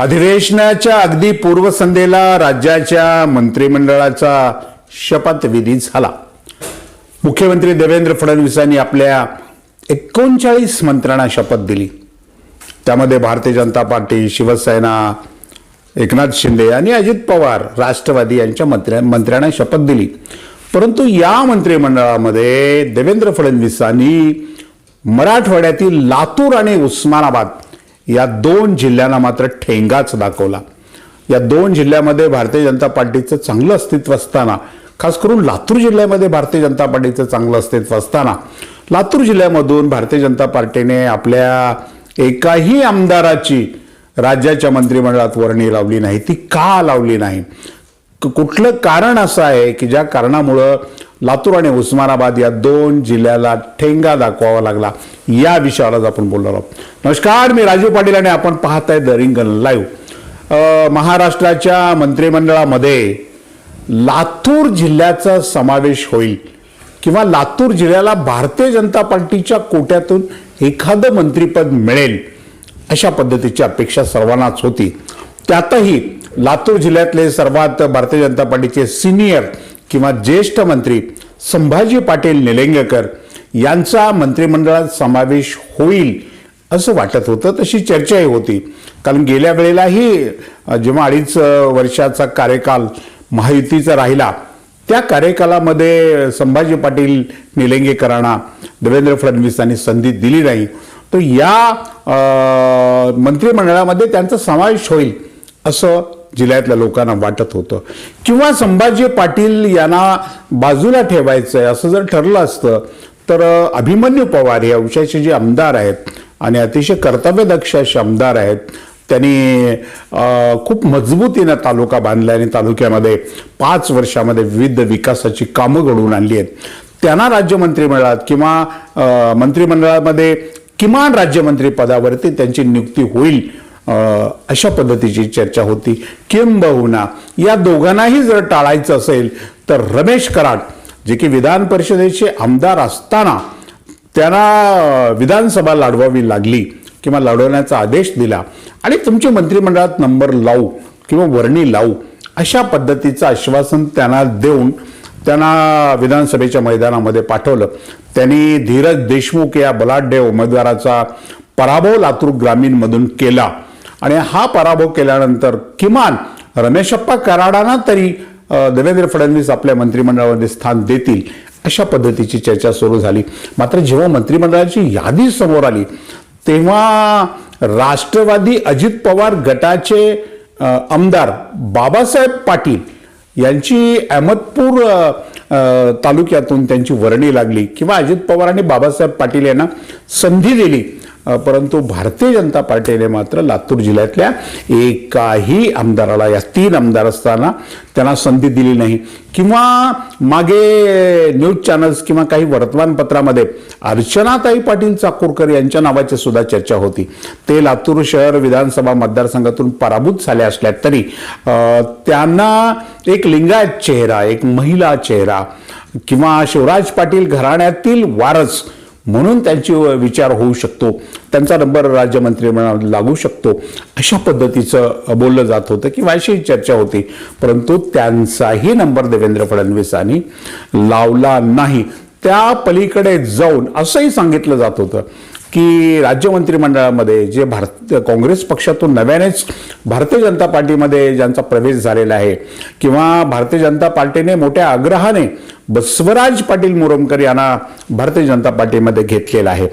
अधिवेशनाच्या अगदी पूर्वसंध्येला राज्याच्या मंत्रिमंडळाचा शपथविधी झाला. मुख्यमंत्री देवेंद्र फडणवीसांनी आपल्या एकोणचाळीस मंत्र्यांना शपथ दिली. त्यामध्ये भारतीय जनता पार्टी शिवसेना एकनाथ शिंदे आणि अजित पवार राष्ट्रवादी यांच्या मंत्र्या मंत्र्यांना शपथ दिली. परंतु या मंत्रिमंडळामध्ये देवेंद्र फडणवीसांनी मराठवाड्यातील लातूर आणि उस्मानाबाद या दोन जिल्ह्यांना मात्र ठेंगाच दाखवला. या दोन जिल्ह्यामध्ये भारतीय जनता पार्टीचं चांगलं अस्तित्व असताना खास करून लातूर जिल्ह्यामध्ये भारतीय जनता पार्टीचं चांगलं अस्तित्व असताना लातूर जिल्ह्यामधून भारतीय जनता पार्टीने आपल्या एकाही आमदाराची राज्याच्या मंत्रिमंडळात वर्णी लावली नाही. ती का लावली नाही? क- कुठलं कारण असं आहे की ज्या कारणामुळं लातूर आणि उस्मानाबाद या दोन जिल्ह्याला ठेंगा दाखवावा लागला. या विषयावर आज आपण बोलणार आहोत. नमस्कार मी राजीव पाटील आणि आपण पाहत आहे द रिंगण लाईव्ह. महाराष्ट्राच्या मंत्रिमंडळामध्ये लातूर जिल्ह्याचा समावेश होईल किंवा लातूर जिल्ह्याला भारतीय जनता पार्टीच्या कोट्यातून एखादं मंत्रीपद मिळेल अशा पद्धतीची अपेक्षा सर्वांनाच होती. त्यातही लातूर जिल्ह्यातले सर्वात भारतीय जनता पार्टीचे सिनियर किंवा ज्येष्ठ मंत्री संभाजी पाटील निलंगेकर यांचा मंत्रिमंडळात समावेश होईल असं वाटत होतं तशी चर्चाही होती. कारण गेल्या वेळेलाही जेव्हा अडीच वर्षाचा कार्यकाल महायुतीचा राहिला त्या कार्यकालामध्ये संभाजी पाटील निलंगेकरांना देवेंद्र फडणवीसांनी संधी दिली नाही. तर या मंत्रिमंडळामध्ये त्यांचा समावेश होईल असं जिल्ह्यातल्या लोकांना वाटत होतं. किंवा संभाजी पाटील यांना बाजूला ठेवायचं आहे असं जर ठरलं असतं तर अभिमन्यू पवार हे अंशाचे जे आमदार आहेत आणि अतिशय कर्तव्यदक्ष असे आमदार आहेत त्यांनी खूप मजबूतीनं तालुका बांधला आणि तालुक्यामध्ये पाच वर्षामध्ये विविध विकासाची कामं घडवून आणली आहेत. त्यांना राज्य मंत्रिमंडळात किंवा मंत्रिमंडळामध्ये किमान राज्यमंत्री पदावरती त्यांची नियुक्ती होईल अशा पद्धतीची चर्चा होती. किंबहुना. या दोघांनाही जर टाळायचं असेल तर रमेश कराड जे की विधान परिषदेचे आमदार असताना त्यांना विधानसभा लढवावी लागली किंवा लढवण्याचा आदेश दिला. आणि तुमच्या मंत्रिमंडळात नंबर लावू किंवा वर्णी लावू अशा पद्धतीचं आश्वासन त्यांना देऊन त्यांना विधानसभेच्या मैदानामध्ये पाठवलं. त्यांनी धीरज देशमुख या बलाढ्य उमेदवाराचा पराभव लातूर ग्रामीणमधून केला. आणि हा पराभव केल्यानंतर किमान रमेशप्पा कराडांना तरी देवेंद्र फडणवीस आपल्या मंत्रिमंडळामध्ये स्थान देतील अशा पद्धतीची चर्चा सुरू झाली. मात्र जेव्हा मंत्रिमंडळाची यादी समोर आली तेव्हा राष्ट्रवादी अजित पवार गटाचे आमदार बाबासाहेब पाटील यांची अहमदपूर तालुक्यातून त्यांची वर्णी लागली किंवा अजित पवार आणि बाबासाहेब पाटील यांना संधी दिली. परंतु भारतीय जनता पार्टीने मात्र लातूर जिल्ह्यातल्या एकाही आमदाराला या तीन आमदार असताना त्यांना संधी दिली नाही. किंवा मागे न्यूज चॅनल्स किंवा काही वर्तमानपत्रामध्ये अर्चनाताई पाटील चाकूरकर यांच्या नावाची सुद्धा चर्चा होती. ते लातूर शहर विधानसभा मतदारसंघातून पराभूत झाले असल्या तरी त्यांना एक लिंगायत चेहरा एक महिला चेहरा किंवा शिवराज पाटील घराण्यातील वारस म्हणून त्यांची विचार होऊ शकतो. त्यांचा नंबर राज्य लागू शकतो. अशा पद्धतीचं बोललं जात होतं किंवा अशी चर्चा होती. परंतु त्यांचाही नंबर देवेंद्र फडणवीसांनी लावला नाही. त्या पलीकडे जाऊन असंही सांगितलं जात होतं की राज्य मंत्रिमंडळामध्ये जे भारत काँग्रेस पक्षातून नव्यानेच भारतीय जनता पार्टीमध्ये ज्यांचा प्रवेश झालेला आहे किंवा भारतीय जनता पार्टीने मोठ्या आग्रहाने बसवराज पाटील मुरमकर यांना भारतीय जनता पार्टीमध्ये घेतलेला आहे.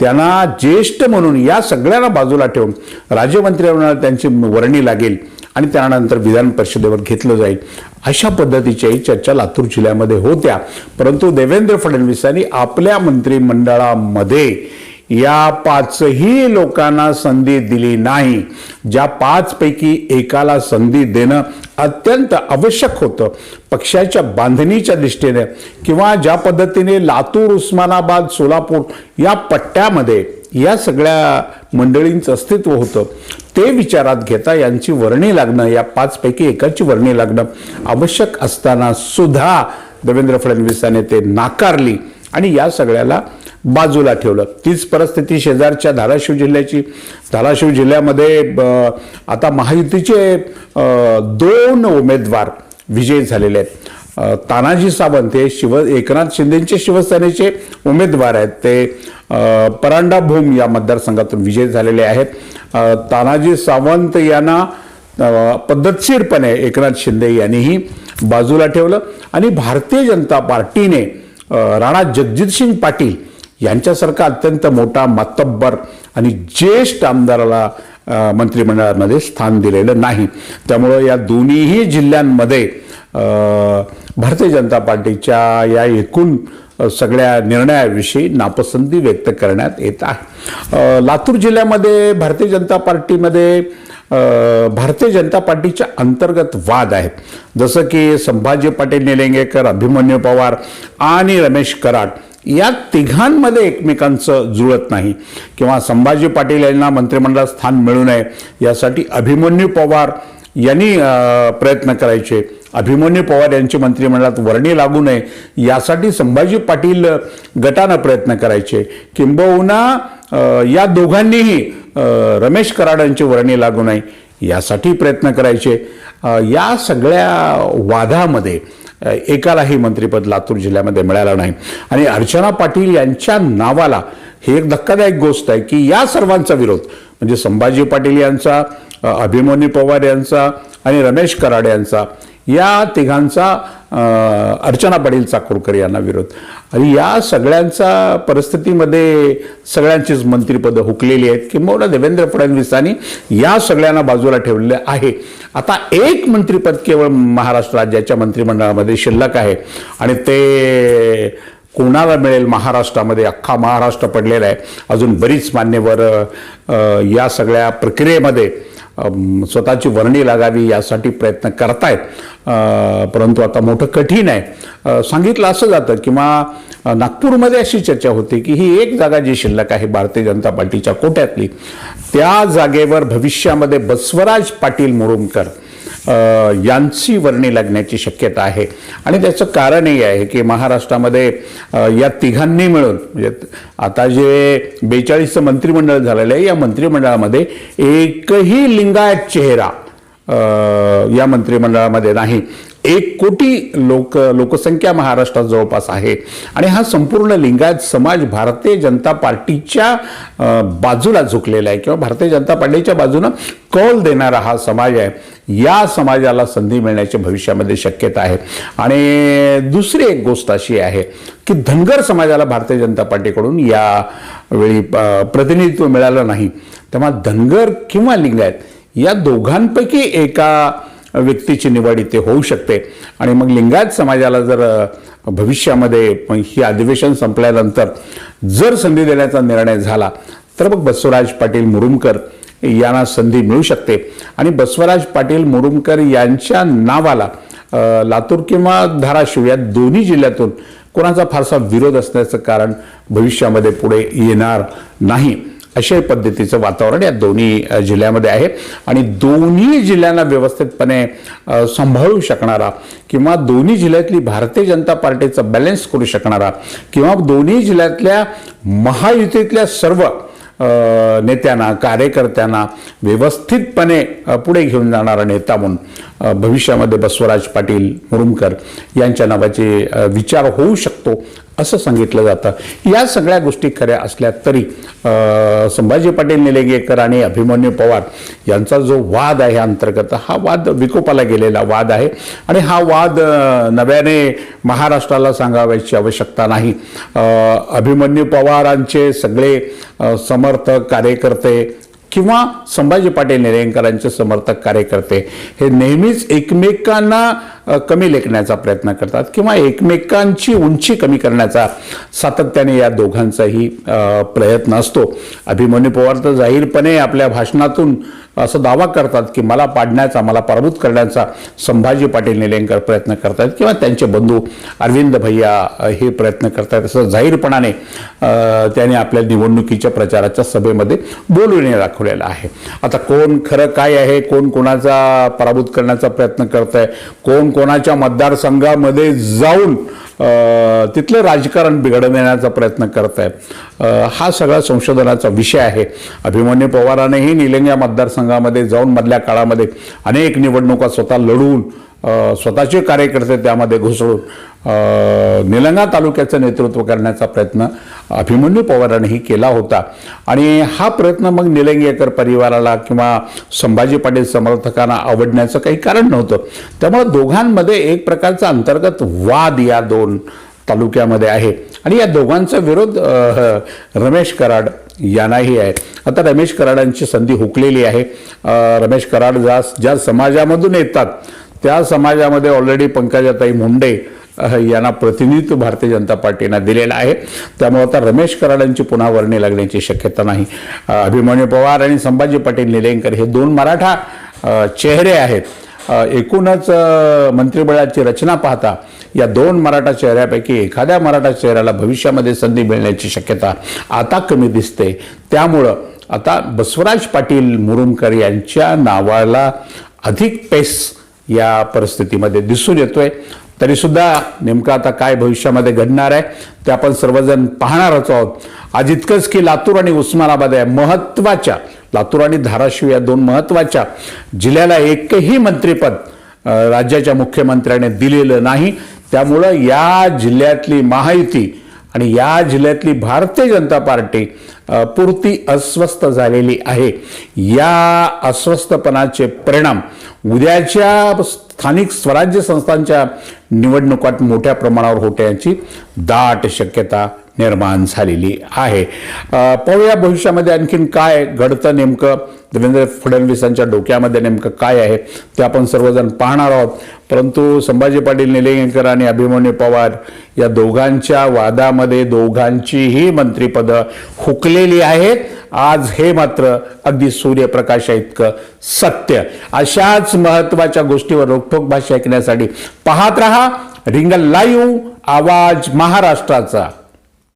त्यांना ज्येष्ठ म्हणून या सगळ्यांना बाजूला ठेवून राज्यमंत्रिमंडळात त्यांची वर्णी लागेल आणि त्यानंतर विधान परिषदेवर घेतलं जाईल. अशा पद्धतीच्याही चर्चा लातूर जिल्ह्यामध्ये होत्या. परंतु देवेंद्र फडणवीसांनी आपल्या मंत्रिमंडळामध्ये या पाचही लोकांना संधी दिली नाही. ज्या पाचपैकी एकाला संधी देणं अत्यंत आवश्यक होतं. पक्षाच्या बांधणीच्या दृष्टीने किंवा ज्या पद्धतीने लातूर उस्मानाबाद सोलापूर या पट्ट्यामध्ये या सगळ्या मंडळींचं अस्तित्व होतं. ते विचारात घेता यांची वर्णी लागणं या पाचपैकी एकाची वर्णी लागणं आवश्यक असताना सुद्धा देवेंद्र फडणवीसाने ते नाकारली आणि या सगळ्याला बाजूला ठेवलं. तीच परिस्थिती शेजारच्या धाराशिव जिल्ह्याची. धाराशिव जिल्ह्यामध्ये आता महायुतीचे दोन उमेदवार विजयी झालेले आहेत. तानाजी सावंत हे शिव एकनाथ शिंदेचे शिवसेनेचे उमेदवार आहेत. ते परांडा भूम या मतदारसंघातून विजयी झालेले आहेत. तानाजी सावंत यांना पद्धतशीरपणे एकनाथ शिंदे यांनीही बाजूला ठेवलं. आणि भारतीय जनता पार्टीने राणा जगजितसिंग पाटील यांच्यासारखा अत्यंत मोठा मातब्बर आणि ज्येष्ठ आमदाराला मंत्रिमंडळामध्ये स्थान दिलेलं नाही. त्यामुळं या दोन्हीही जिल्ह्यांमध्ये भारतीय जनता पार्टीच्या या एकूण सगळ्या निर्णयाविषयी नापसंती व्यक्त करण्यात येत आहे. लातूर जिल्ह्यामध्ये भारतीय जनता पार्टीमध्ये भारतीय जनता पार्टीच्या अंतर्गत वाद आहेत. जसं की संभाजी पाटील निलंगेकर अभिमन्यू पवार आणि रमेश कराड या तिघांमध्ये एकमेकांचं जुळत नाही. किंवा संभाजी पाटील यांना मंत्रिमंडळात स्थान मिळू नये यासाठी अभिमन्यू पवार यांनी प्रयत्न करायचे. अभिमन्यू पवार यांची मंत्रिमंडळात वर्णी लागू नये यासाठी संभाजी पाटील गटानं प्रयत्न करायचे. किंबहुना या दोघांनीही रमेश कराड यांची वर्णी लागू नये यासाठी प्रयत्न करायचे. या सगळ्या वादामध्ये एकालाही मंत्रिपद लातूर जिल्ह्यामध्ये मिळालं नाही. आणि अर्चना पाटील यांच्या नावाला ही एक धक्कादायक गोष्ट आहे की या सर्वांचा विरोध म्हणजे संभाजी पाटील यांचा अभिमन्यू पवार यांचा आणि रमेश कराड यांचा या तिघांचा अर्चना पाटील चाकूरकर यांना विरोध. आणि या सगळ्यांचा परिस्थितीमध्ये सगळ्यांचीच मंत्रिपदं हुकलेली आहेत किंबहुना देवेंद्र फडणवीसांनी या सगळ्यांना बाजूला ठेवलेलं आहे. आता एक मंत्रिपद केवळ महाराष्ट्र राज्याच्या मंत्रिमंडळामध्ये शिल्लक आहे. आणि ते कोणाला मिळेल महाराष्ट्रामध्ये? अख्खा महाराष्ट्र पडलेला आहे. अजून बरीच मान्यवर या सगळ्या प्रक्रियेमध्ये स्वतःची वर्णी लागावी यासाठी प्रयत्न करतायत. परंतु आता मोठं कठीण आहे. सांगितलं असं जातं किंवा नागपूरमध्ये अशी चर्चा होती की ही एक जागा जी शिल्लक आहे भारतीय जनता पार्टीच्या कोट्यातली त्या जागेवर भविष्यामध्ये बसवराज पाटील मुरुमकर यांची वर्णी लागण्याची शक्यता आहे. आणि त्याचं कारणही आहे की महाराष्ट्रामध्ये या तिघांनी मिळून म्हणजे आता जे बेचाळीसचं मंत्रिमंडळ झालेलं आहे या मंत्रिमंडळामध्ये एकही लिंगायत चेहरा या मंत्रिमंडळामध्ये नाही. एक कोटी लोक लोकसंख्या महाराष्ट्रात जवळपास आहे. आणि हा संपूर्ण लिंगायत समाज भारतीय जनता पार्टीच्या बाजूला झुकलेला आहे किंवा भारतीय जनता पार्टीच्या बाजूनं कौल देणारा हा समाज आहे. या समाजाला संधी मिळण्याची भविष्यामध्ये शक्यता आहे. आणि दुसरी एक गोष्ट अशी आहे की धनगर समाजाला भारतीय जनता पार्टीकडून यावेळी अ, प्रतिनिधित्व मिळालं नाही. तेव्हा धनगर किंवा लिंगायत या दोघांपैकी एका व्यक्तीची निवड इथे होऊ शकते. आणि मग लिंगायत समाजाला जर भविष्यामध्ये ही अधिवेशन संपल्यानंतर जर संधी देण्याचा निर्णय झाला तर मग बसवराज पाटील मुरुमकर यांना संधी मिळू शकते. आणि बसवराज पाटील मुरुमकर यांच्या नावाला लातूर किंवा धाराशिव या दोन्ही जिल्ह्यातून कोणाचा फारसा विरोध असण्याचं कारण भविष्यामध्ये पुढे येणार नाही. अशा पद्धतीचं वातावरण या दोन्ही जिल्ह्यामध्ये आहे. आणि दोन्ही जिल्ह्यांना व्यवस्थितपणे सांभाळू शकणारा किंवा दोन्ही जिल्ह्यातली भारतीय जनता पार्टीचा बॅलन्स करू शकणारा किंवा दोन्ही जिल्ह्यातल्या महायुतीतल्या सर्व नेत्यांना कार्यकर्त्यांना व्यवस्थितपणे पुढे घेऊन जाणारा नेता म्हणून भविष्यामध्ये बसवराज पाटील मुरुमकर यांच्या नावाचे विचार होऊ शकतो. असं सांगितलं जातं. या सगळ्या गोष्टी खऱ्या असल्या तरी संभाजी पाटील निलंगेकर आणि अभिमन्यू पवार यांचा जो वाद आहे अंतर्गत हा वाद विकोपाला गेलेला वाद आहे. आणि हा वाद नव्याने महाराष्ट्राला सांगावयाची आवश्यकता नाही. अभिमन्यू पवारांचे सगळे समर्थक कार्यकर्ते किंवा संभाजी पाटील निलंगेकरांचे समर्थक कार्यकर्ते हे नेहमीच एकमेकांना कमी लेखण्याचा प्रयत्न करतात किंवा एकमेकांची उंची कमी करण्याचा सातत्याने या दोघांचाही प्रयत्न असतो. अभिमन्यू पवार तर जाहीरपणे आपल्या भाषणातून असं दावा करतात की मला पाडण्याचा मला पराभूत करण्याचा संभाजी पाटील निलंगेकर प्रयत्न करतात किंवा त्यांचे बंधू अरविंद भैया हे प्रयत्न करतात असं जाहीरपणाने त्याने आपल्या निवडणुकीच्या प्रचाराच्या सभेमध्ये बोलून दाखवलेलं आहे. आता कोण खरं काय आहे कोण कोणाचा पराभूत करण्याचा प्रयत्न करत आहे कोण कोणाच्या मतदारसंघामध्ये जाऊन तिथलं राजकारण बिघडवण्याचा प्रयत्न करत आहेत हा सगळा संशोधनाचा विषय आहे. अभिमन्यू पवारानेही निलंग्या मतदारसंघामध्ये जाऊन मधल्या काळामध्ये अनेक निवडणुका स्वतः लढवून स्वतःचे कार्यकर्ते त्यामध्ये घुसळून निलंगा तालुक्याचं नेतृत्व करण्याचा प्रयत्न अभिमन्यू पवारांनीही केला होता. आणि हा प्रयत्न मग निलंगेकर परिवाराला किंवा संभाजी पाटील समर्थकांना आवडण्याचं काही कारण नव्हतं. त्यामुळे दोघांमध्ये एक प्रकारचा अंतर्गत वाद या दोन तालुक्यामध्ये आहे. आणि या दोघांचा विरोध रमेश कराड यांनाही आहे. आता रमेश कराडांची संधी हुकलेली आहे. रमेश कराड ज्या ज्या समाजामधून येतात त्या समाजामध्ये ऑलरेडी पंकजाताई मुंडे यांना प्रतिनिधित्व भारतीय जनता पार्टीनं दिलेलं आहे. त्यामुळे आता रमेश कराडांची पुन्हा वर्णी लागण्याची शक्यता नाही. अभिमन्यू पवार आणि संभाजी पाटील निलंगेकर हे दोन मराठा चेहरे आहेत. एकूणच मंत्रिमंडळाची रचना पाहता या दोन मराठा चेहऱ्यापैकी एखाद्या मराठा चेहऱ्याला भविष्यामध्ये संधी मिळण्याची शक्यता आता कमी दिसते. त्यामुळं आता बसवराज पाटील मुरुमकर यांच्या नावाला अधिक पेस या परिस्थितीमध्ये दिसून येतोय. तरीसुद्धा नेमकं आता काय भविष्यामध्ये घडणार आहे ते आपण सर्वजण पाहणारच आहोत. आज इतकंच की लातूर आणि उस्मानाबाद या महत्त्वाच्या लातूर आणि धाराशिव या दोन महत्त्वाच्या जिल्ह्याला एकही मंत्रिपद राज्याच्या मुख्यमंत्र्याने दिलेलं नाही. त्यामुळं या जिल्ह्यातली महायुती आणि या जिल्ह्यातली भारतीय जनता पार्टी पुरती अस्वस्थ झालेली आहे. या अस्वस्थपणाचे परिणाम उद्याच्या स्थानिक स्वराज्य संस्थांच्या निवडणुकात मोठ्या प्रमाणावर होण्याची दाट शक्यता निर्माण झालेली आहे. पाहूया भविष्यामध्ये आणखीन काय घडतं नेमकं. देवेंद्र फडणवीसांच्या डोक्यामध्ये नेमकं काय आहे ते आपण सर्वजण पाहणार आहोत. परंतु संभाजी पाटील निलंगेकर आणि अभिमन्यू पवार या दोघांच्या वादामध्ये दोघांचीही मंत्रिपदं हुकलेली आहेत. आज हे मात्र अगदी सूर्यप्रकाशा इतकं सत्य. अशाच महत्त्वाच्या गोष्टीवर रोखोक भाषा ऐकण्यासाठी पाहत रहा. रिंगल लाईव्ह आवाज महाराष्ट्राचा.